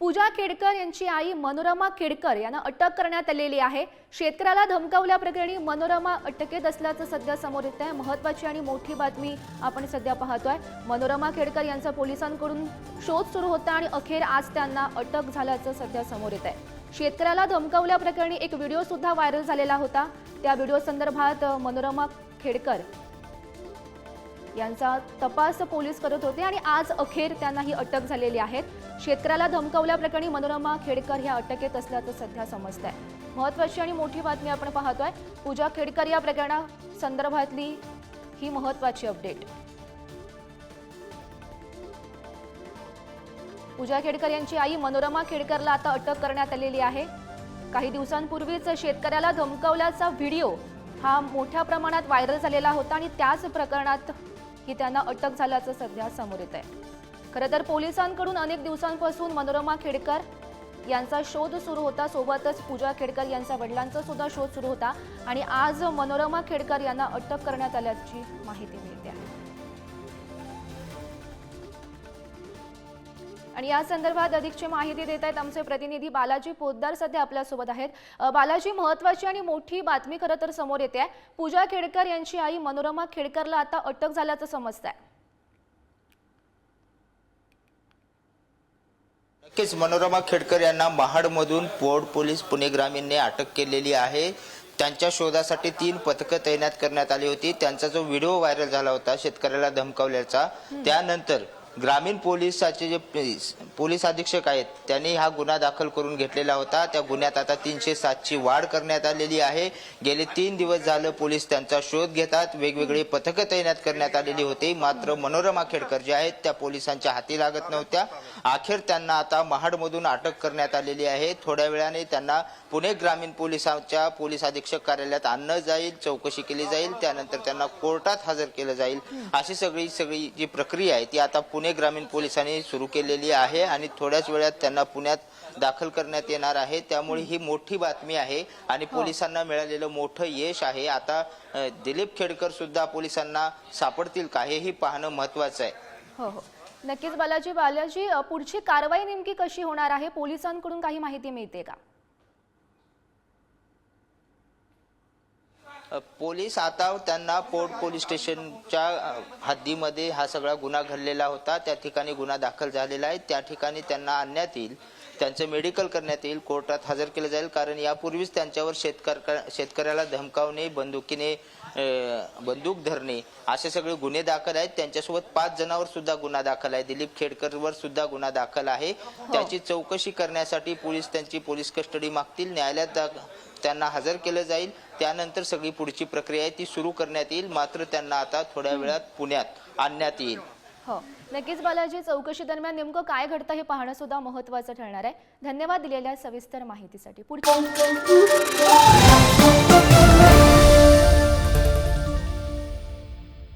पूजा खेडकर यांची आई मनोरमा खेडकर यांना अटक करण्यात आलेली आहे. शेतकऱ्याला धमकावल्याप्रकरणी मनोरमा अटकेत असल्याचं सध्या समोर येत आहे. महत्वाची आणि मोठी बातमी आपण सध्या पाहतोय. मनोरमा खेडकर यांचा पोलिसांकडून शोध सुरू होता आणि अखेर आज त्यांना अटक झाल्याचं सध्या समोर येत आहे. शेतकऱ्याला धमकावल्याप्रकरणी एक व्हिडिओ सुद्धा व्हायरल झालेला होता. त्या व्हिडिओ संदर्भात मनोरमा खेडकर यांचा तपास पोलीस करत होते आणि आज अखेर त्यांना ही अटक झालेली आहे. शेतकऱ्याला धमकावल्याप्रकरणी मनोरमा खेडकर ह्या अटकेत असल्याचं सध्या समजत आहे महत्वाची आणि मोठी बातमी आपण पाहतोय. पूजा खेडकर या प्रकरणा संदर्भातली ही महत्वाची अपडेट. पूजा खेडकर यांची आई मनोरमा खेडकरला आता अटक करण्यात आलेली आहे. काही दिवसांपूर्वीच शेतकऱ्याला धमकावल्याचा व्हिडिओ हा मोठ्या प्रमाणात व्हायरल झालेला होता आणि त्याच प्रकरणात ही त्यांना अटक झाल्याचं सध्या समोर येत आहे खरं तर पोलिसांकडून अनेक दिवसांपासून मनोरमा खेडकर यांचा शोध सुरू होता. सोबतच पूजा खेडकर यांच्या वडिलांचा सुद्धा शोध सुरू होता. आणि आज मनोरमा खेडकर यांना अटक करण्यात आल्याची माहिती मिळते आहे. आणि या संदर्भात अधिकची माहिती देत आहेत आमचे प्रतिनिधी बालाजी पोद्दार सध्या आपल्यासोबत आहेत. बालाजी महत्वाची आणि मोठी बातमी खरं तर समोर येते आहे. पूजा खेडकर यांची आई मनोरमा खेडकरला आता अटक झाल्याचं समजत आहे नक्कीच मनोरमा खेडकर यांना महाडमधून पोड पोलीस पुणे ग्रामीणने अटक केलेली आहे. त्यांच्या शोधासाठी तीन पथकं तैनात करण्यात आली होती. त्यांचा जो व्हिडिओ व्हायरल झाला होता शेतकऱ्याला धमकावल्याचा त्यानंतर ग्रामीण पोलिसाचे जे पोलीस- अधीक्षक आहेत त्यांनी हा गुन्हा दाखल करून घेतलेला होता. त्या गुन्ह्यात आता तीनशे सातची वाढ करण्यात आलेली आहे. गेले तीन दिवस झालं पोलीस त्यांचा शोध घेतात. वेगवेगळे पथकं तैनात करण्यात आलेली होती. मात्र मनोरमा खेडकर जे आहेत त्या पोलिसांच्या हाती लागत नव्हत्या. अखेर त्यांना आता महाडमधून अटक करण्यात आलेली आहे. थोड्या वेळाने त्यांना पुणे ग्रामीण पोलिसांच्या पोलीस अधीक्षक कार्यालयात आणलं जाईल चौकशी केली जाईल. त्यानंतर त्यांना कोर्टात हजर केलं जाईल. अशी सगळी सगळी जी प्रक्रिया आहे ती आता पुणे ग्रामीण पोलिसांनी सुरू केलेली आहे आणि थोड्याच वेळात त्यांना पुण्यात दाखल करण्यात येणार आहे. त्यामुळे ही मोठी बातमी आहे आणि पोलिसांना मिळालेलं मोठं यश आहे. आता दिलीप खेडकर सुद्धा पोलिसांना सापडतील का हेही पाहणं महत्वाचं आहे. हो हो. नक्कीच बालाजी बालाजी पुढची कारवाई नेमकी कशी होणार आहे? पोलिसांकडून काही माहिती मिळते का? पोलीस आता त्यांना पोर्ट पोलीस स्टेशनच्या हद्दीमध्ये हा सगळा गुन्हा घडलेला होता. त्या ठिकाणी गुन्हा दाखल झालेला आहे. त्या ठिकाणी त्यांना आणण्यात येईल. त्यांचं मेडिकल करण्यात येईल कोर्टात हजर केलं जाईल कारण यापूर्वीच त्यांच्यावर शेतकर शेतकऱ्याला धमकावणे बंदुकीने बंदूक धरणे असे सगळे गुन्हे दाखल आहेत. त्यांच्यासोबत पाच जणांवर सुद्धा गुन्हा दाखल आहे. दिलीप खेडकरवर सुद्धा गुन्हा दाखल आहे. त्याची चौकशी करण्यासाठी पोलीस त्यांची पोलीस कस्टडी मागतील. न्यायालयात त्यांना हजर केलं जाईल. त्यानंतर सगळी पुढची प्रक्रिया आहे. ती सुरू करण्यात येईल. मात्र त्यांना आता थोड्या वेळात पुण्यात आणण्यात येईल. हो. नक्कीच बालाजी चौकशी दरम्यान नेमकं काय घडतं हे पाहणं सुद्धा महत्त्वाचं ठरणार आहे. धन्यवाद दिलेल्या सविस्तर माहितीसाठी. पुढच्या